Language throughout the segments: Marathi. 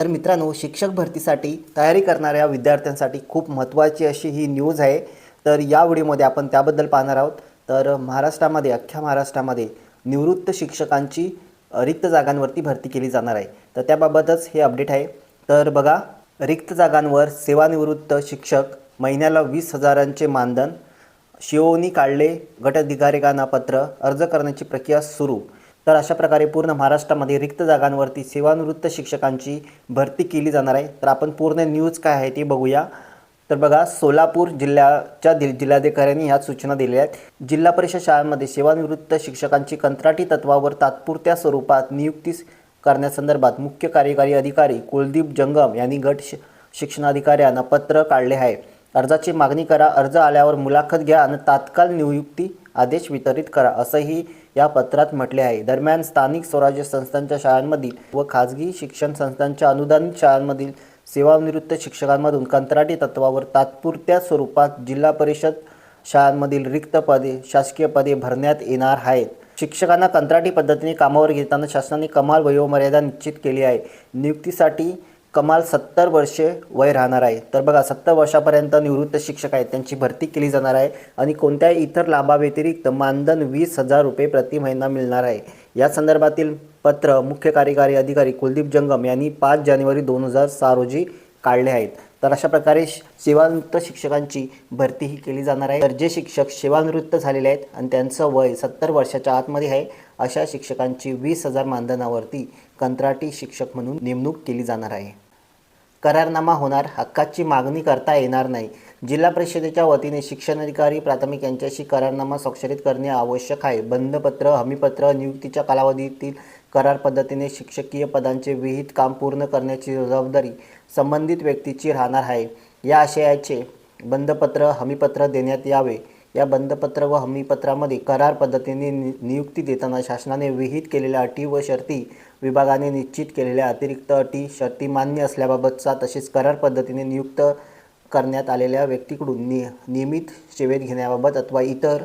तर मित्रांनो शिक्षक भरतीसाठी तयारी करणाऱ्या विद्यार्थ्यांसाठी खूप महत्त्वाची अशी ही न्यूज आहे. तर या व्हिडिओमध्ये आपण त्याबद्दल पाहणार आहोत. तर महाराष्ट्रामध्ये अख्ख्या महाराष्ट्रामध्ये निवृत्त शिक्षकांची रिक्त जागांवरती भरती केली जाणार आहे. तर त्याबाबतच हे अपडेट आहे. तर बघा रिक्त जागांवर सेवानिवृत्त शिक्षक महिन्याला वीस हजारांचे मानधन शिवोनी काढले गटअधिकारिकांना पत्र अर्ज करण्याची प्रक्रिया सुरू. तर अशा प्रकारे पूर्ण महाराष्ट्रामध्ये रिक्त जागांवरती सेवानिवृत्त शिक्षकांची भरती केली जाणार आहे. तर आपण पूर्ण न्यूज काय आहे ते बघूया. तर बघा सोलापूर जिल्ह्याच्या दि जिल्हाधिकाऱ्यांनी ह्या सूचना दिल्या आहेत. जिल्हा परिषद शाळांमध्ये सेवानिवृत्त शिक्षकांची कंत्राटी तत्वावर तात्पुरत्या स्वरूपात नियुक्ती करण्यासंदर्भात मुख्य कार्यकारी अधिकारी कुलदीप जंगम यांनी गट शि शिक्षणाधिकाऱ्यांना पत्र काढले आहे. अर्जाची मागणी करा. अर्ज आल्यावर मुलाखत घ्या आणि तात्काळ नियुक्ती आदेश वितरित करा असंही या पत्रात म्हटले आहे. दरम्यान स्थानिक स्वराज्य संस्थांच्या शाळांमधील व खाजगी शिक्षण संस्थांच्या अनुदानित शाळांमधील सेवानिवृत्त शिक्षकांमधून कंत्राटी तत्वावर तात्पुरत्या स्वरूपात जिल्हा परिषद शाळांमधील रिक्त पदे शासकीय पदे भरण्यात येणार आहेत. शिक्षकांना कंत्राटी पद्धतीने कामावर घेताना शासनाने कमाल वयोमर्यादा निश्चित केली आहे. नियुक्तीसाठी कमाल सत्तर वर्षे वय राहणार आहे. तर बघा सत्तर वर्षापर्यंत निवृत्त शिक्षक आहेत त्यांची भरती केली जाणार आहे आणि कोणत्याही इतर लाभाव्यतिरिक्त मानधन वीस हजार रुपये प्रति महिना मिळणार आहे. या संदर्भातील पत्र मुख्य कार्यकारी अधिकारी कुलदीप जंगम यांनी पाच जानेवारी दोन हजार सहा रोजी काढले आहेत. तर अशा प्रकारे श- सेवानिवृत्त शिक्षकांची भरती ही केली जाणार आहे. तर जे शिक्षक सेवानिवृत्त झालेले आहेत आणि त्यांचं वय सत्तर वर्षाच्या आतमध्ये आहे अशा शिक्षकांची वीस हजार मानधनावरती कंत्राटी शिक्षक म्हणून नेमणूक केली जाणार आहे. करारनामा होणार हक्काची मागणी करता येणार नाही. जिल्हा परिषदेच्या वतीने शिक्षणाधिकारी प्राथमिक यांच्याशी करारनामा स्वाक्षरित करणे आवश्यक आहे. बंधपत्र हमीपत्र नियुक्तीच्या कालावधीतील करार पद्धतीने शिक्षकीय पदांचे विहित काम पूर्ण करण्याची जबाबदारी संबंधित व्यक्तीची राहणार आहे. या आशयाचे बंधपत्र हमीपत्र देण्यात यावे. या बंधपत्र व हमीपत्रामध्ये करार पद्धतीने नि नियुक्ती देताना शासनाने विहित केलेल्या अटी व शर्ती विभागाने निश्चित केलेल्या अतिरिक्त अटी शर्ती मान्य असल्याबाबतचा तसेच करार पद्धतीने नियुक्त करण्यात आलेल्या व्यक्तीकडून नि नियमित सेवेत घेण्याबाबत अथवा इतर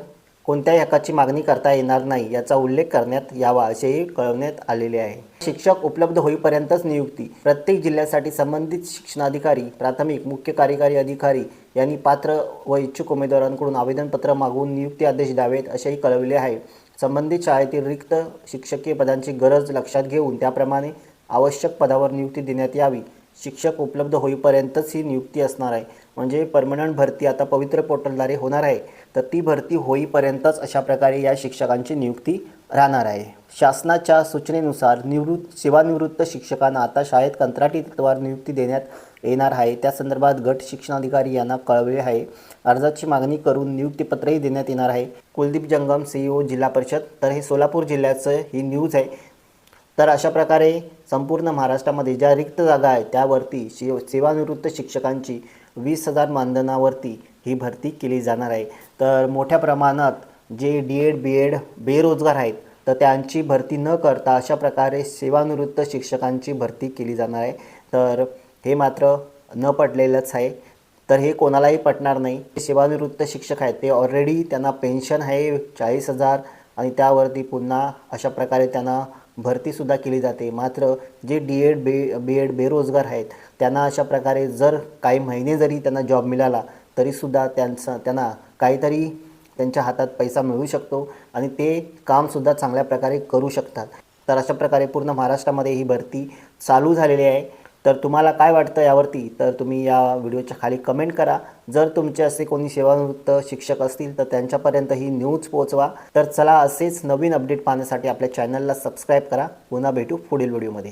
कोणत्याही हक्काची मागणी करता येणार नाही याचा उल्लेख करण्यात यावा असेही कळवण्यात आलेले आहे. शिक्षक उपलब्ध होईपर्यंतच नियुक्ती. प्रत्येक जिल्ह्यासाठी संबंधित शिक्षणाधिकारी प्राथमिक मुख्य कार्यकारी अधिकारी यांनी पात्र व इच्छुक उमेदवारांकडून आवेदनपत्र मागवून नियुक्ती आदेश द्यावेत असेही कळविले आहे. संबंधित शाळेतील रिक्त शिक्षकीय पदांची गरज लक्षात घेऊन त्याप्रमाणे आवश्यक पदावर नियुक्ती देण्यात यावी. शिक्षक उपलब्ध होईपर्यंतच ही नियुक्ती असणार आहे. म्हणजे परमनंट भरती आता पवित्र पोर्टलद्वारे होणार आहे. तर ती भरती होईपर्यंतच अशा प्रकारे या शिक्षकांची नियुक्ती राहणार आहे. शासनाच्या सूचनेनुसार निवृत्त सेवानिवृत्त शिक्षकांना आता शाळेत कंत्राटी तत्वावर नियुक्ती देण्यात येणार आहे. त्या संदर्भात गट शिक्षणाधिकारी यांना कळवले आहे. अर्जाची मागणी करून नियुक्तीपत्रही देण्यात येणार आहे. कुलदीप जंगम सीईओ जिल्हा परिषद. तर हे सोलापूर जिल्ह्याचं ही न्यूज आहे. तर अशा प्रकारे संपूर्ण महाराष्ट्रामध्ये ज्या रिक्त जागा आहेत त्यावरती शिव सेवानिवृत्त शिक्षकांची वीस हजार मानधनावरती ही भरती केली जाणार आहे. तर मोठ्या प्रमाणात जे डी एड बी एड बेरोजगार आहेत तर त्यांची भरती न करता अशा प्रकारे सेवानिवृत्त शिक्षकांची भरती केली जाणार आहे. तर हे मात्र न पटलेलंच आहे. तर हे कोणालाही पटणार नाही. सेवानिवृत्त शिक्षक आहेत ते ऑलरेडी त्यांना पेन्शन आहे चाळीस हजार आणि त्यावरती पुन्हा अशा प्रकारे त्यांना भरतीसुद्धा केली जाते. मात्र जे डी एड बे बी एड बेरोजगार आहेत त्यांना अशा प्रकारे जर काही महिने जरी त्यांना जॉब मिळाला तरीसुद्धा त्यांचं त्यांना काहीतरी त्यांच्या हातात पैसा मिळू शकतो आणि ते कामसुद्धा चांगल्या प्रकारे करू शकतात. तर अशा प्रकारे पूर्ण महाराष्ट्रामध्ये ही भरती चालू झालेली आहे. तर तुम्हाला काय वाटतं यावरती? तर तुम्ही या व्हिडिओच्या खाली कमेंट करा. जर तुमचे असे कोणी सेवानिवृत्त शिक्षक असतील तर त्यांच्यापर्यंत ही न्यूज पोहोचवा. तर चला असेच नवीन अपडेट पाहण्यासाठी आपल्या चॅनलला सबस्क्राईब करा. पुन्हा भेटू पुढील व्हिडिओमध्ये